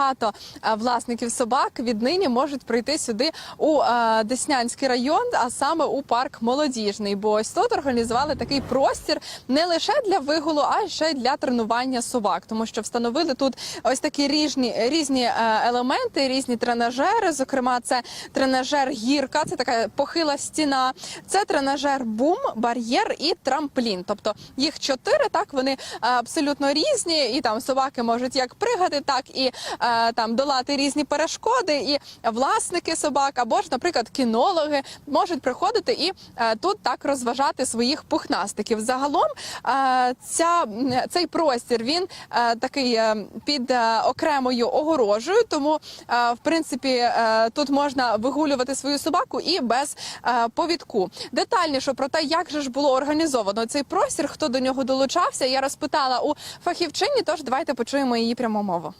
багато е, власників собак віднині можуть прийти сюди у е, Деснянський район, а саме у парк молодіжний. Бо ось тут організували такий простір не лише для вигулу, а ще й для тренування собак, тому що встановили тут ось такі різні різні е, елементи, різні тренажери. Зокрема, це тренажер гірка, це така похила стіна, це тренажер бум, бар'єр і трамплін. Тобто їх чотири. Так вони абсолютно різні, і там собаки можуть як пригати, так і там долати різні перешкоди. І власники собак або ж, наприклад, кінологи можуть приходити і е, тут так розважати своїх пухнастиків. Загалом е, ця цей простір він е, такий е, під е, окремою огорожею, тому е, в принципі е, тут можна вигулювати свою собаку і без е, повідку. Детальніше про те, як же ж було організовано цей простір, хто до нього долучався, я розпитала у фахівчині. Тож давайте почуємо її пряму мову.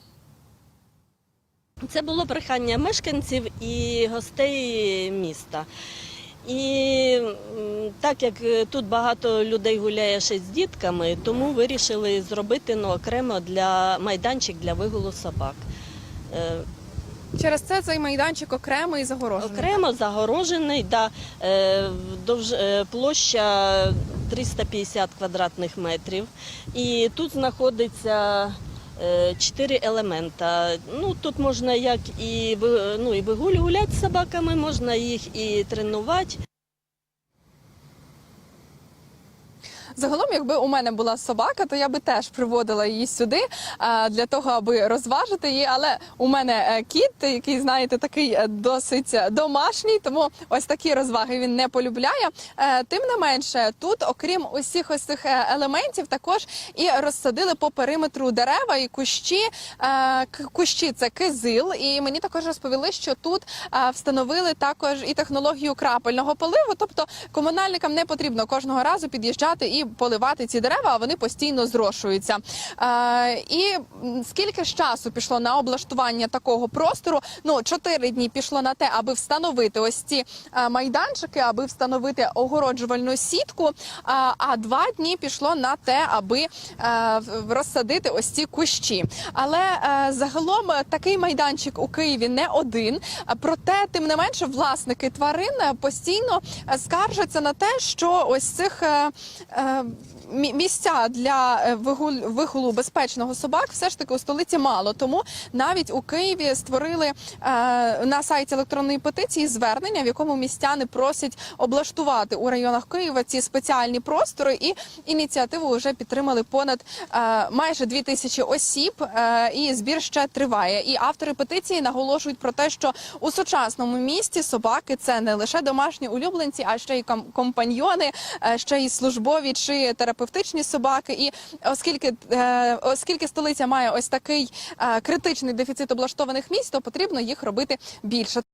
Це було прохання мешканців і гостей міста. І так як е, тут багато людей гуляє ще з дітками, тому вирішили зробити ну, окремо для майданчик для вигулу собак. Е, Через це цей майданчик окремий і загорожений. Окремо загорожений, да, е, довж, площа 350 квадратних метрів. І тут знаходиться чотири елемента. Ну, тут можна як і, ну, і вигулювати з собаками, можна їх і тренувати. Загалом, якби у мене була собака, то я би теж приводила її сюди для того, аби розважити її. Але у мене е, кіт, який знаєте, такий е, досить домашній, тому ось такі розваги він не полюбляє. Е, Тим не менше, тут, окрім усіх ось цих е, елементів, також і розсадили по периметру дерева і кущі. Е, Кущі це кизил, і мені також розповіли, що тут е, встановили також і технологію крапельного поливу. Тобто комунальникам не потрібно кожного разу під'їжджати і поливати ці дерева, а вони постійно зрошуються. Е, І скільки ж часу пішло на облаштування такого простору? Ну чотири дні пішло на те, аби встановити ось ці е, майданчики, аби встановити огороджувальну сітку. А, А два дні пішло на те, аби е, розсадити ось ці кущі. Але е, загалом е, такий майданчик у Києві не один. Проте, тим не менше, власники тварин е, постійно е, скаржаться на те, що ось цих е, е, місця для е, вигулу безпечного собак все ж таки у столиці мало. Тому навіть у Києві створили е, на сайті електронної петиції звернення, в якому містяни просять облаштувати у районах Києва ці спеціальні простори. І ініціативу вже підтримали понад е, майже дві тисячі осіб. е, І збір ще триває. І автори петиції наголошують про те, що у сучасному місті собаки це не лише домашні улюбленці, а ще й ком- компаньйони, е, ще й службові чи терапевтичні собаки. І оскільки е, оскільки столиця має ось такий е, критичний дефіцит облаштованих місць, то потрібно їх робити більше.